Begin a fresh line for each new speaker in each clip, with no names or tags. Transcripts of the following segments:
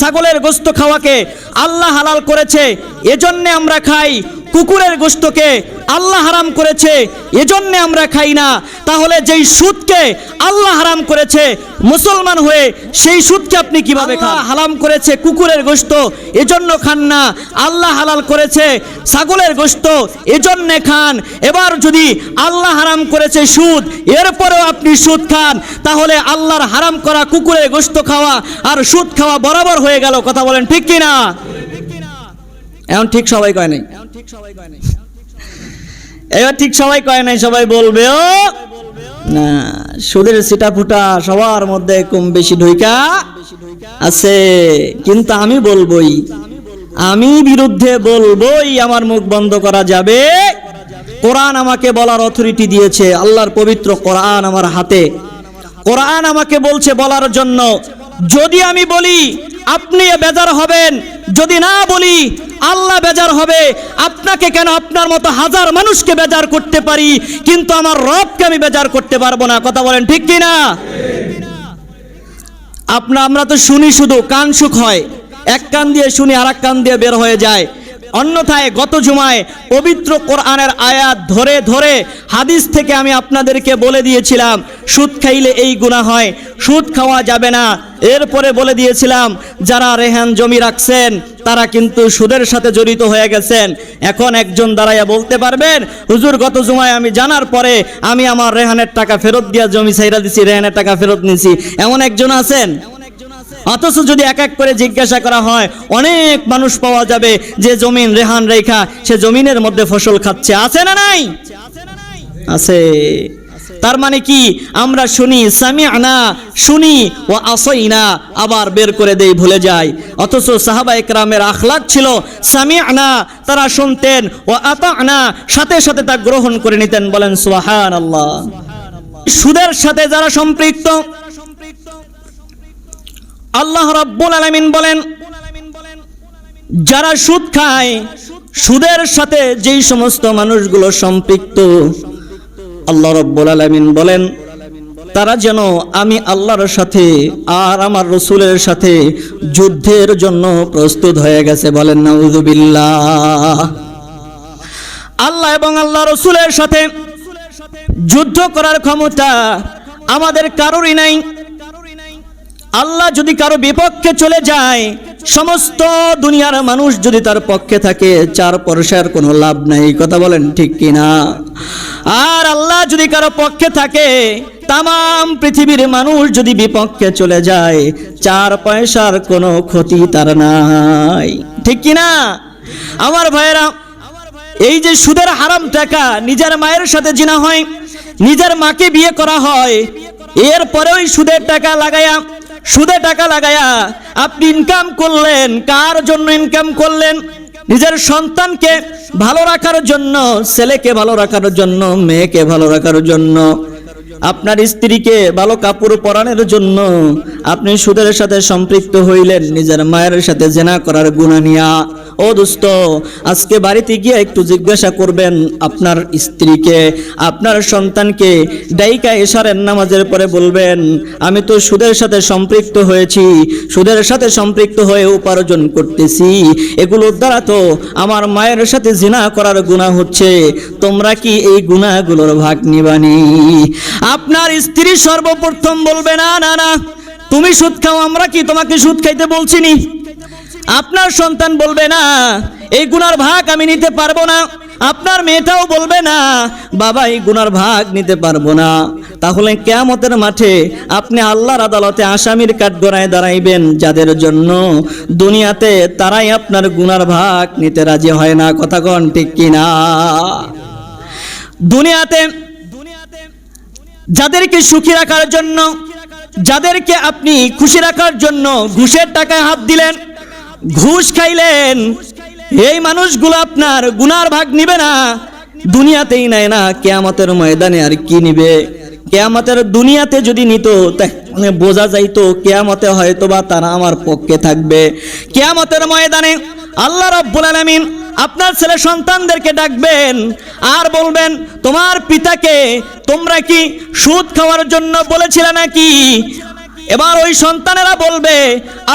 ছাগলের গোস্ত খাওয়াকে আল্লাহ হালাল করেছে, এজন্যে আমরা খাই। কুকুরের গোস্তকে আল্লাহ হারাম করেছে, এজন্যে আমরা খাই না। তাহলে যেই সুদকে আল্লাহ হারাম করেছে মুসলমান হয়ে সেই সুদকে আপনি কীভাবে খান? হারাম করেছে কুকুরের গোস্ত এজন্য খান না। আল্লাহ হালাল করেছে ছাগলের গোস্ত এজন্যে খান। এবার যদি আল্লাহ হারাম করেছে সুদ এরপরেও আপনি সুদ খান তাহলে আল্লাহর হারাম করা কুকুরের গোস্ত খাওয়া আর সুদ খাওয়া বরাবর হয়ে গেল। কথা বলেন ঠিক কি না? এখন ঠিক সবাই কয় নাই? এবার ঠিক সবাই কয় নাই সবাই বলবে ও! সুদের সিটা ফুটা সবার মধ্যে কম বেশি ঢুইকা আছে, কিন্তু আমি বলবই, আমি বিরুদ্ধে বলবই আমার মুখ বন্ধ করা যাবে। কোরআন আমাকে বলার অথরিটি দিয়েছে, আল্লাহর পবিত্র কোরআন আমার হাতে। কোরআন আমাকে বলছে বলার জন্য, যদি আমি বলি আপনি বেজার হবেন, যদি না বলি আল্লাহ বেজার হবে। আপনাকে কেন আপনার মতো হাজার মানুষকে বেজার করতে পারি? কিন্তু আমার রবকে আমি বেজার করতে পারব না। কথা বলেন ঠিক কি না? আপনা আমরা তো শুনি শুধু, কান সুখ হয়। এক কান দিয়ে শুনি আর কান দিয়ে বের হয়ে যায়। অন্যথায় গত জুমায় পবিত্র কোরআনের আয়াত ধরে ধরে হাদিস থেকে আমি আপনাদেরকে বলে দিয়েছিলাম, সুদ খাইলে এই গুণা হয়, সুদ খাওয়া যাবে না। এরপরে বলে দিয়েছিলাম, যারা রেহান জমি রাখছেন, তারা কিন্তু সুদের সাথে জড়িত হয়ে গেছেন। এখন একজন দাঁড়াইয়া বলতে পারবেন, হুজুর, গত জুমায় আমি জানার পরে আমি আমার রেহানের টাকা ফেরত দিয়া জমি সাইরা দিছি, রেহানের টাকা ফেরত নিছি। এমন একজন আছেন? অথচ যদি এক এক করে জিজ্ঞাসা করা হয়, অনেক মানুষ পাওয়া যাবে যে জমিন রেহান রেখা, সে জমিনের মধ্যে ফসল খাচ্ছে। আছে না নাই? আছে। তার মানে কি? আমরা শুনি সামি আনা শুনি ও আসই না আবার বের করে দেই, ভুলে যাই। অথচ সাহাবা একরামের আখলাক ছিল সামি আনা তারা শুনতেন ও আতা আনা সাথে সাথে তা গ্রহণ করে নিতেন, বলেন সুহান আল্লাহ সুদের সাথে যারা সম্পৃক্ত আল্লাহ রব্বুল আলামিন বলেন, যারা সুদ খায়, সুদের সাথে যেই সমস্ত মানুষগুলো সম্পৃক্ত, আল্লাহ রব্বুল আলামিন বলেন, তারা যেন আমি আল্লাহর সাথে আর আমার রসুলের সাথে যুদ্ধের জন্য প্রস্তুত হয়ে গেছে বলেন, নাউযুবিল্লাহ। আল্লাহ এবং আল্লাহ রসুলের সাথে যুদ্ধ করার ক্ষমতা আমাদের কারোরই নাই। আল্লাহ যদি কারও বিপক্ষে চলে যায়, সমস্ত দুনিয়ার মানুষ যদি তার পক্ষে থাকে, চার পয়সার কোনো লাভ নাই। কথা বলেন ঠিক কিনা? আর আল্লাহ যদি কারও পক্ষে থাকে তাম পৃথিবীর মানুষ যদি বিপক্ষে চলে যায়, চার পয়সার কোনো ক্ষতি তার নাই। ঠিক কিনা? আমার ভাইয়েরা, এই যে সুদের হারাম টাকা নিজের মায়ের সাথে জিনা হয়, নিজের মাকে বিয়ে করা হয় এরপরে ওই সুদের টাকা লাগায়া সুদে টাকা লাগায়া আপনি ইনকাম করলেন, কার জন্য ইনকাম করলেন? নিজের সন্তানকে ভালো রাখার জন্য, ছেলেকে ভালো রাখার জন্য, মেয়েকে ভালো রাখার জন্য, আপনার স্ত্রীকে ভালো কাপড় পরানোর জন্য আপনি সুদের সাথে সম্পৃক্ত হইলেন, নিজের মায়ের সাথে জেনা করার গুণা নিয়া। ও দোস্ত, আজকে বাড়িতে গিয়ে একটু জিজ্ঞাসা করবেন আপনার স্ত্রীকে। আপনার সন্তানকে ডাইকা এশারের নামাজের পরে বলবেন, আমি তো সুদের সাথে সম্পৃক্ত হয়েছি, সুদের সাথে সম্পৃক্ত হয়ে উপার্জন করতেছি। এগুলোর দ্বারা তো আমার মায়ের সাথে জিনা করার গুণা হচ্ছে। তোমরা কি এই গুণাগুলোর ভাগ নিবানি আপনার স্ত্রী সর্বপ্রথম বলবে, না না না, তুমি সুদ খাও, আমরা কি তোমাকে সুদ খাইতে বলছিনি আপনার সন্তান বলবে না, এই গুনার ভাগ আমি নিতে পারব না। আপনার মেয়েটাও বলবে না, বাবা, এই গুনার ভাগ নিতে পারব না। তাহলে কেয়ামতের মাঠে আপনি আল্লাহর আদালতে আসামির কাঠগড়ায় দাঁড়াইবেন, যাদের জন্য দুনিয়াতে তারাই আপনার গুনার ভাগ নিতে রাজি হয় না। কথা কন ঠিক কিনা দুনিয়াতে যাদেরকে সুখী রাখার জন্য, যাদেরকে আপনি খুশি রাখার জন্য ঘুষের টাকায় হাত দিলেন ঘুষ খাইলেন। এই মানুষগুলো আপনার গুনার ভাগ নিবে না। দুনিয়াতেই নেয় না, কেয়ামতের ময়দানে আর কি নিবে? কেয়ামতের দুনিয়াতে যদি নিত তাহলে বোঝা যাইতো, কেয়ামতে হয়তো বা তারা আমার পক্ষে থাকবে। কেয়ামতের ময়দানে আল্লাহ রাব্বুল আলামিন আপনার ছেলে সন্তানদেরকে ডাকবেন আর বলবেন, তোমার পিতাকে তোমরা কি সুদ খাওয়ার জন্য বলেছিলে নাকি? এবার ওই সন্তানেরা বলবে,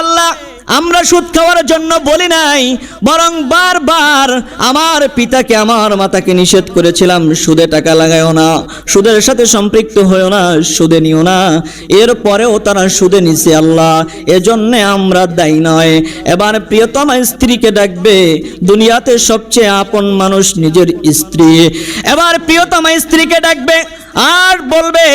আল্লাহ আমরা সুদ খাওয়ার জন্য বলি নাই, বরং বারবার আমার পিতাকে, আমার মাতাকে নিষেধ করেছিলাম, সুদে টাকা লাগায়ও না, সুদের সাথে সম্পৃক্ত হয়েও না, সুদে নিও না। এরপরেও তারা সুদে নিছে আল্লাহ, এজন্যে আমরা দায়ী নয়। এবার প্রিয়তমা স্ত্রীকে ডাকবে, দুনিয়াতে সবচেয়ে আপন মানুষ নিজের স্ত্রী। এবার প্রিয়তমা স্ত্রীকে ডাকবে, আর বলবে,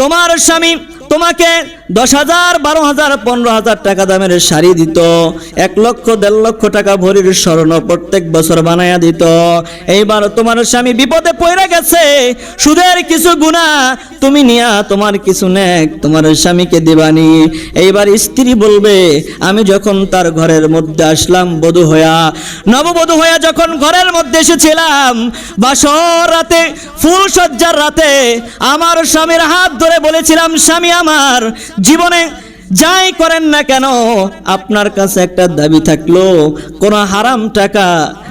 তোমার স্বামী তোমাকে দশ হাজার বারো হাজার পনেরো হাজার টাকা দামের শাড়ি দিত। এক লক্ষ, দেড় লক্ষ টাকা ভরির স্বর্ণ প্রত্যেক বছর বানায়া দিত। এইবার তোমার স্বামী বিপদে পড়ে গেছে। সুদের কিছু গুণা তুমি নিয়া, তোমার কিছু নেক তোমার স্বামীকে দিবানি। এইবার স্ত্রী বলবে, আমি যখন তার ঘরের মধ্যে আসলাম, বধূ হইয়া, নববধূ হইয়া যখন ঘরের মধ্যে এসেছিলাম, বাসর রাতে, ফুল সজ্জার রাতে, আমার স্বামীর হাত ধরে বলেছিলাম, স্বামী আমার জীবনে যাই করেন না কেন আপনার কাছে একটা দাবি থাকল কোনো হারাম টাকা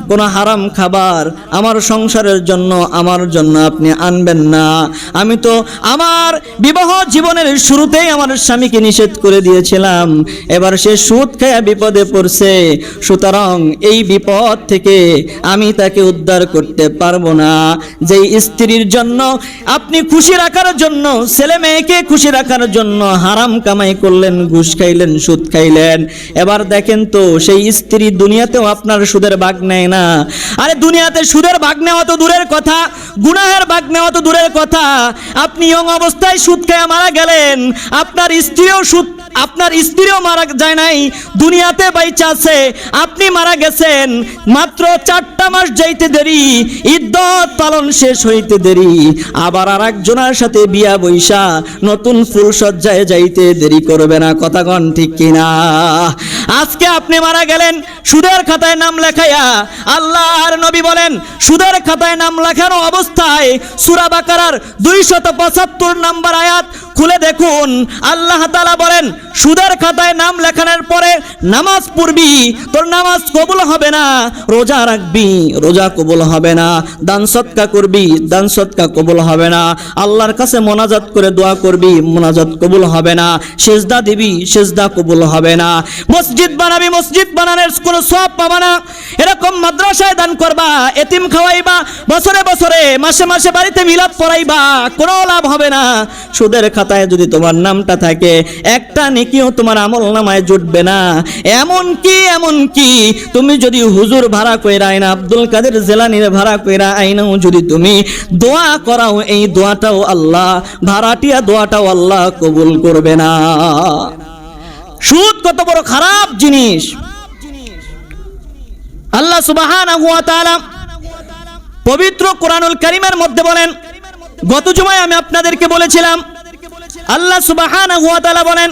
কোনো হারাম খাবার আমার সংসারের জন্য, আমার জন্য আপনি আনবেন না। আমি তো আমার বিবাহ জীবনের শুরুতেই আমার স্বামীকে নিষেধ করে দিয়েছিলাম। এবার সে সুদ খেয়ে বিপদে পড়ছে। সুতরাং এই বিপদ থেকে আমি তাকে উদ্ধার করতে পারব না। যে স্ত্রীর জন্য আপনি খুশি রাখার জন্য, ছেলে মেয়েকে খুশি রাখার জন্য হারাম কামাই করলেন, ঘুষ খাইলেন, সুদ খাইলেন। এবার দেখেন তো, সেই স্ত্রী দুনিয়াতেও আপনার সুদের ভাগ নেয় না। আরে দুনিয়াতে সুদের ভাগ নেওয়া তো দূরের কথা, গুনাহের ভাগ নেওয়া তো দূরের কথা। আপনি ইয়ং অবস্থায় সুদ খেয়ে মারা গেলেন, আপনার স্ত্রীও সুদ আপনার স্ত্রীও মারা যায় নাই, দুনিয়াতে বাইচা আছে, আপনি মারা গেছেন, মাত্র চারটা মাস যাইতে দেরি ইদ্যত পালন শেষ হইতে দেরি, আবার আর একজনের সাথে বিয়া বৈশা, নতুন ফুল সজ্জায় যাইতে দেরি করবে না কথাগণ ঠিক কিনা? আজকে আপনি মারা গেলেন, সুদের খাতায় নাম লেখাইয়া আল্লাহ আর নবী বলেন, সুদের খাতায় নাম লেখানো অবস্থায়, সুরা বাকারার দুইশত পঁচাত্তর নাম্বার আয়াত খুলে দেখুন। আল্লাহ তালা বলেন, সুদের খাতায় নাম লেখানোর পরে নামাজ পড়বি, তোর নামাজ কবুল হবে না, রোজা রাখবি, রোজা কবুল হবে না, দান সৎকা করবি, দান সৎকা কবুল হবে না, আল্লাহর কাছে মোনাজাত করে দোয়া করবি, মোনাজাত কবুল হবে না, সেজদা দিবি, সেজদা কবুল হবে না। মসজিদ বানাবি, মসজিদ বানানোর কোনো সব পাবা না। এরকম মাদ্রাসায় দান করবা, এতিম খাওয়াইবা, বছরে বছরে, মাসে মাসে বাড়িতে মিলাদ পড়াইবা, কোনো লাভ হবে না। সুদের খাতায় যদি তোমার নামটা থাকে, একটা নেকিও তোমার আমল নামায় জুটবে না। এমন কি এমন কি? তুমি যদি হুজুর ভাড়া কইরা আইনা আব্দুল কাদের জেলানির ভাড়া কইরা আইনাও যদি তুমি দোয়া করাও, এই দোয়াটাও আল্লাহ, ভাড়াটিয়া দোয়াটাও আল্লাহ কবুল করবে না। সুদ কত বড় খারাপ জিনিস। আল্লাহ ওয়া পবিত্র কোরআনুল করিমের মধ্যে বলেন, গত জুমায় আমি আপনাদেরকে বলেছিলাম আল্লাহ সুবহানাহু বলেন,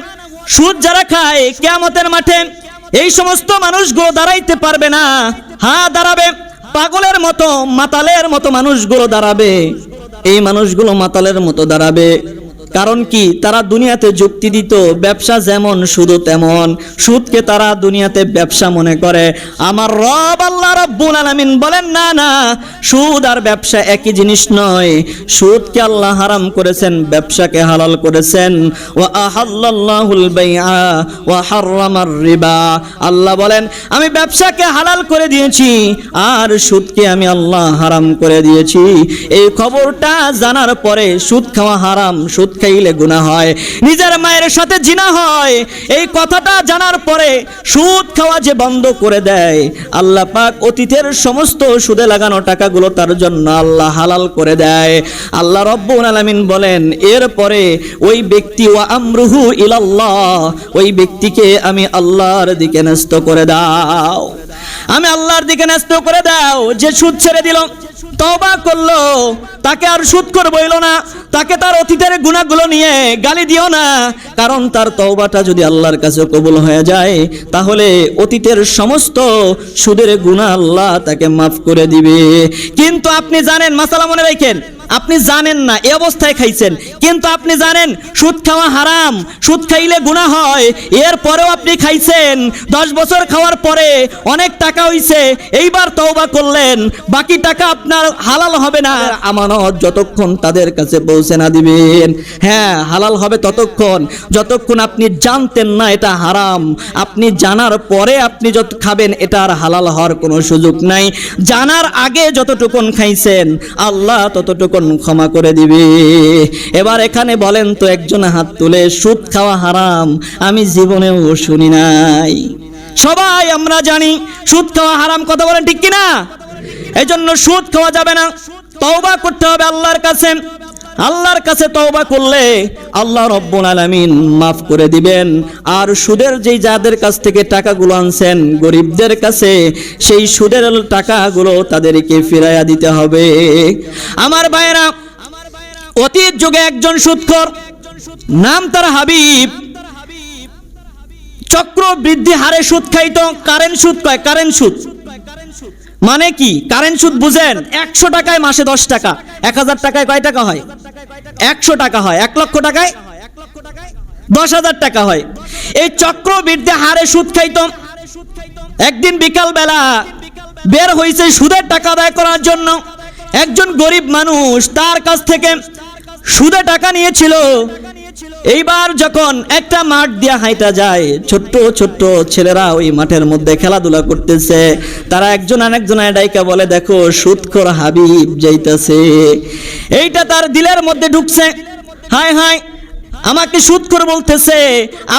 সুদ যারা খায় কিয়ামতের মাঠে এই সমস্ত মানুষগুলো দাঁড়াইতে পারবে না। হা, দাঁড়াবে। পাগলের মতো, মাতালের মতো মানুষগুলো দাঁড়াবে। এই মানুষগুলো মাতালের মতো দাঁড়াবে। কারণ কি, তারা দুনিয়াতে যুক্তি দিত, ব্যবসা যেমন শুধু তেমন। সুদকে তারা দুনিয়াতে ব্যবসা মনে করে। আমার রব আল্লাহ রব্বুল আলামিন বলেন, না না, সুদ আর ব্যবসা একই জিনিস নয়। সুদকে আল্লাহ হারাম করেছেন, ব্যবসাকে হালাল করেছেন। ওয়া আহাল্লাল্লাহুল বাইআ ওয়া হাররামার রিবা। আল্লাহ বলেন, আমি ব্যবসাকে হালাল করে দিয়েছি, আর সুদকে আমি আল্লাহ হারাম করে দিয়েছি। এই খবরটা জানার পরে সুদ খাওয়া হারাম, সুদ খাইলে গুনাহ হয়, নিজের মায়ের সাথে জিনা হয়। এই কথাটা জানার পরে সুদ খাওয়া যে বন্ধ করে দেয়, আল্লাহ পাক অতীতের সমস্ত সুদে লাগানো টাকাগুলো তার জন্য আল্লাহ হালাল করে দেয়। আল্লাহ রব্বুল আলামিন বলেন, এরপরে ওই ব্যক্তি, ওয়া আমরুহু ইলাল্লাহ, ওই ব্যক্তিকে আমি আল্লাহর দিকে ন্যস্ত করে দাও। আমি আল্লাহর দিকে ন্যস্ত করে দাও। যে সুদ ছেড়ে দিল তবা করল, তাকে আর সুদ করে বইল না, তাকে তার অতীতের গুণাগুলো নিয়ে গালি দিও না, কারণ তার তওবাটা যদি আল্লাহর কাছে কবুল হয়ে যায়, তাহলে অতীতের সমস্ত সুদের গুণা আল্লাহ তাকে মাফ করে দিবে। কিন্তু আপনি জানেন, মাসালা মনে রাখেন আপনি জানেন না এই অবস্থায় খাইছেন। কিন্তু আপনি জানেন, সুদ খাওয়া হারাম, সুদ খাইলে গুণা হয়। এর পরেও আপনি খাইছেন, দশ বছর খাওয়ার পরে অনেক টাকা হইছে, এইবার তওবা করলেন, বাকি টাকা আপনার হালাল হবে না। আমানত যতক্ষণ তাদের কাছে পৌঁছে না দিবেন। হ্যাঁ হালাল হবে ততক্ষণ। যতক্ষণ আপনি জানতেন না এটা হারাম, আপনি জানার পরে আপনি যত খাবেন, এটা আর হালাল হওয়ার কোনো সুযোগ নাই। জানার আগে যতটুকুন খাইছেন, আল্লাহ ততটুকুন ক্ষমা করে দিবে। এবার এখানে বলেন তো, একজন হাত তুলে, সুদ খাওয়া হারাম, আমি জীবনেও শুনি নাই। সবাই আমরা জানি, সুদ খাওয়া হারাম, কথা বলেন ঠিক কিনা? এই জন্য সুদ খাওয়া যাবে না। তওবা করতে হবে আল্লাহর কাছে। আল্লাহর কাছে তওবা করলে আল্লাহ রব্বুল আলামিন মাফ করে দিবেন। আর সুদের যেই যাদের কাছ থেকে টাকাগুলো আনছেন গরিবদের কাছে, সেই সুদের টাকাগুলো তাদেরকে ফিরাইয়া দিতে হবে। আমার ভাইয়েরা, অতীত যুগে একজন সুদখোর নাম তার হাবিব। চক্র বৃদ্ধি হারে সুদ খাইতো, কারেন্ট সুদ কয়, কারেন্ট সুদ? মানে কি? কারেন্ট সুদ বুঝেন, একশো টাকায় মাসে দশ টাকা, এক হাজার টাকায় কয় টাকা হয়? একশো টাকা হয়, এক লক্ষ টাকায়? দশ হাজার টাকা হয়। এই চক্রবৃদ্ধি হারে সুদ খাইতাম। একদিন বিকাল বেলা বের হয়েছে সুদের টাকা আদায় করার জন্য। একজন গরিব মানুষ তার কাছ থেকে সুদে টাকা নিয়েছিল। এইবার যখন একটা মাঠ দিয়া হাইটা যায়, ছোট্ট ছোট্ট ছেলেরা ওই মাঠের মধ্যে খেলাধুলা করতেছে। তারা একজন আরেকজন ডাইকা বলে, দেখো সুদখোর হাবিব যাইতেছে। এইটা তার দিলের মধ্যে ঢুকছে। হায় হায়, আমাকে সুদ করে বলতেছে,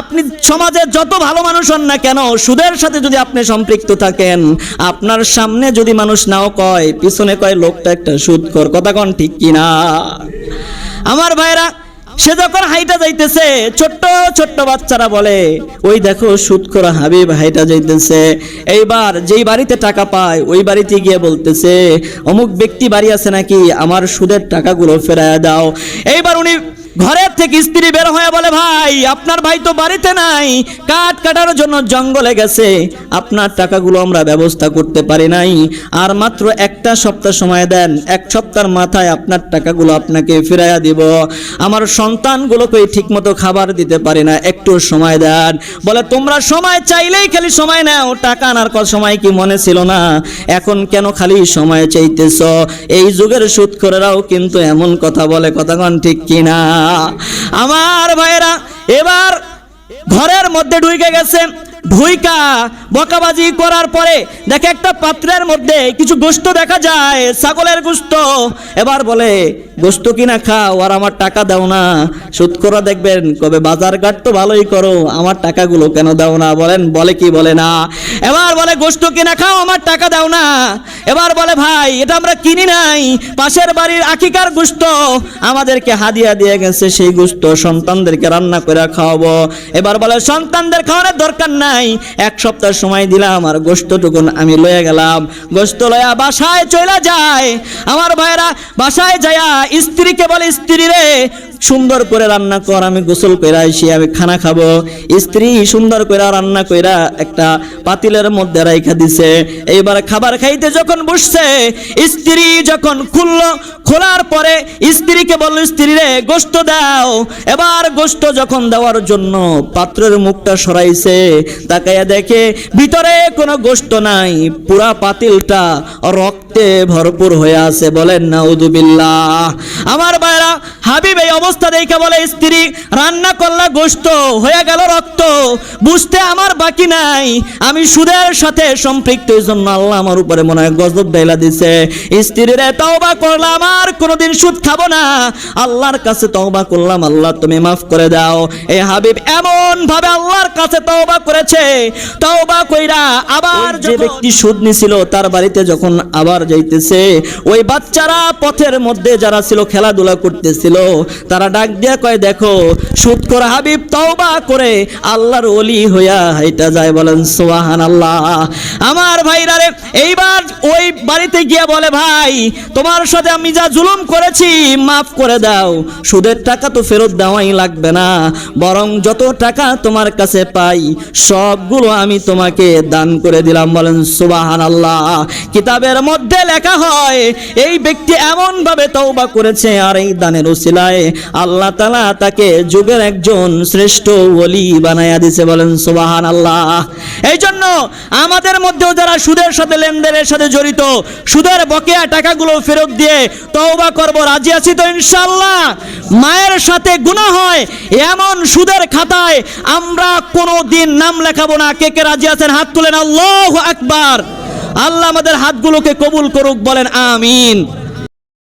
আপনি সমাজে যত ভালো মানুষ হন না কেন, সুদের সাথে যদি আপনি সম্পৃক্ত থাকেন, আপনার সামনে যদি মানুষ নাও কয়, পিছনে কয় লোকটা একটা সুদ কর কথা কন ঠিক কিনা? আমার ভাইরা সে যখন হাইটা যাইতেছে, ছোট্ট ছোট্ট বাচ্চারা বলে, ওই দেখো সুদ করা হাবিব হাইটা যাইতেছে। এইবার যেই বাড়িতে টাকা পায়, ওই বাড়িতে গিয়ে বলতেছে, অমুক ব্যক্তি বাড়ি আছে নাকি? আমার সুদের টাকাগুলো ফেরায় দাও। এইবার উনি ঘরের থেকে স্ত্রী বের হয়ে বলে, ভাই, আপনার ভাই তো বাড়িতে নাই, কাঠ কাটার জন্য জঙ্গলে গেছে। আপনার টাকাগুলো আমরা ব্যবস্থা করতে পারি নাই। আর মাত্র একটা সপ্তাহ সময় দেন, এক সপ্তাহের মাথায় আপনার টাকাগুলো আপনাকে ফিরাইয়া দিব। আমার সন্তানগুলোকে ঠিকমতো খাবার দিতে পারি না, একটু সময় দেন। বলে, তোমরা সময় চাইলেই খালি সময় নাও, টাকা আনার কথা সময় কি মনে ছিল না? এখন কেন খালি সময় চাইতেছ? এই যুগের সুৎখরেরাও কিন্তু এমন কথা বলে, কথাগণ ঠিক কিনা? আমার ভাইয়েরা এবার ঘরের মধ্যে ঢুকে গেছে। ঢুইকা বকাবাজি করার পরে দেখে একটা পাত্রের মধ্যে কিছু গোস্ত দেখা যায়, ছাগলের গোস্ত এবার বলে গোস্ত কিনা খাও আর আমার টাকা দাও না। সুদ করা দেখবেন, কবে বাজার ঘাট তো ভালোই করো, আমার টাকাগুলো কেন দাও না? বলেন, বলে কি বলে না। এবার বলে গোস্ত কিনা খাও, আমার টাকা দাও না। এবার বলে, ভাই, এটা আমরা কিনি নাই। পাশের বাড়ির আকিকার গোস্ত আমাদেরকে হাদিয়া দিয়ে গেছে, সেই গোস্ত সন্তানদেরকে রান্না করে খাওয়াবো। এবার বলে, সন্তানদের খাওয়ানোর দরকার নাই। এক সপ্তাহ সময় দিলাম আর গোস্তটুকুন আমি লয়ে গেলাম। গোস্ত লয়া বাসায় চলে যায়। আমার ভাইয়েরা বাসায় যায়া স্ত্রীকে বলে, স্ত্রী রে, সুন্দর করে রান্না কর, আমি গোসল করে আইসি, আমি খানা খাব। স্ত্রী সুন্দর করে রান্না কইরা একটা পাতিলের মধ্যে রাইখা দিছে। এইবার খাবার খাইতে যখন বসছে, স্ত্রী যখন খুললো, খোলার পরে স্ত্রীকে বলল, স্ত্রী রে গোস্ত দাও। এবার গোস্ত যখন দেওয়ার জন্য পাত্রের মুখটা সরাইছে তাকাইয়া দেখে ভিতরে কোনো গোস্ত নাই, পুরা পাতিলটা রক্তে ভরপুর হয়ে আছে বলেন নাউদুবিল্লাহ আমার বাইরা হাবিব এই অবস্থা দেখে বলে, স্ত্রী, রান্না করলা গোস্ত হয়ে গেল রক্ত, বুঝতে আমার বাকি নাই, আমি সুদের সাথে সম্পৃক্ত এই জন্য আল্লাহ আমার উপরে মনে হয় গজব ডাইলা দিছে। স্ত্রীরে, তওবা করলাম, আর কোনোদিন সুদ খাব না, আল্লাহর কাছে তওবা করলাম, আল্লাহ তুমি মাফ করে দাও। এই হাবিব এমন ভাবে আল্লাহর কাছে তওবা করেছে তওবা কইরা আবার যে ব্যক্তি সুদ নিছিল তার বাড়িতে যখন আবার যাইতেছে ওই বাচ্চারা পথের মধ্যে যারা ছিল খেলাধুলা করতেছিল তারা ডাক দিয়া কয় দেখো সুদ করে হাবিব তওবা করে আল্লাহর ওলি হইয়া হাইটা যায় বলেন সোহান আল্লাহ আমার ভাইরা রে এইবার ওই বাড়িতে গিয়া বলে ভাই তোমার সাথে আমি যা জুলুম করেছি মাফ করে দাও। সুদের টাকা তো ফেরত দেওয়াই লাগবে না বরং যত টাকা তোমার কাছে পাই সব সবগুলো আমি তোমাকে দান করে দিলাম। বলেন সুবাহান আল্লাহ কিতাবের মধ্যে লেখা হয়, এই ব্যক্তি এমন ভাবে তওবা করেছে আর এই দানের উসিলায় আল্লাহ তালা তাকে যুগের একজন শ্রেষ্ঠ ওলি বানাইয়া দিছে। বলেন সুবাহান আল্লাহ এই জন্য আমাদের মধ্যেও যারা সুদের সাথে লেনদেনের সাথে জড়িত, সুদের বকেয়া টাকাগুলো ফেরত দিয়ে তওবা করব, রাজি আছি তো ইনশাল্লাহ মায়ের সাথে গুনাহ হয়, এমন সুদের খাতায় আমরা কোনো দিন নাম লেখাবো না। কে কে রাজি আছেন? হাত তুলেন। আল্লাহ আকবার। আল্লাহ আমাদের হাতগুলোকে কবুল করুক, বলেন আমিন।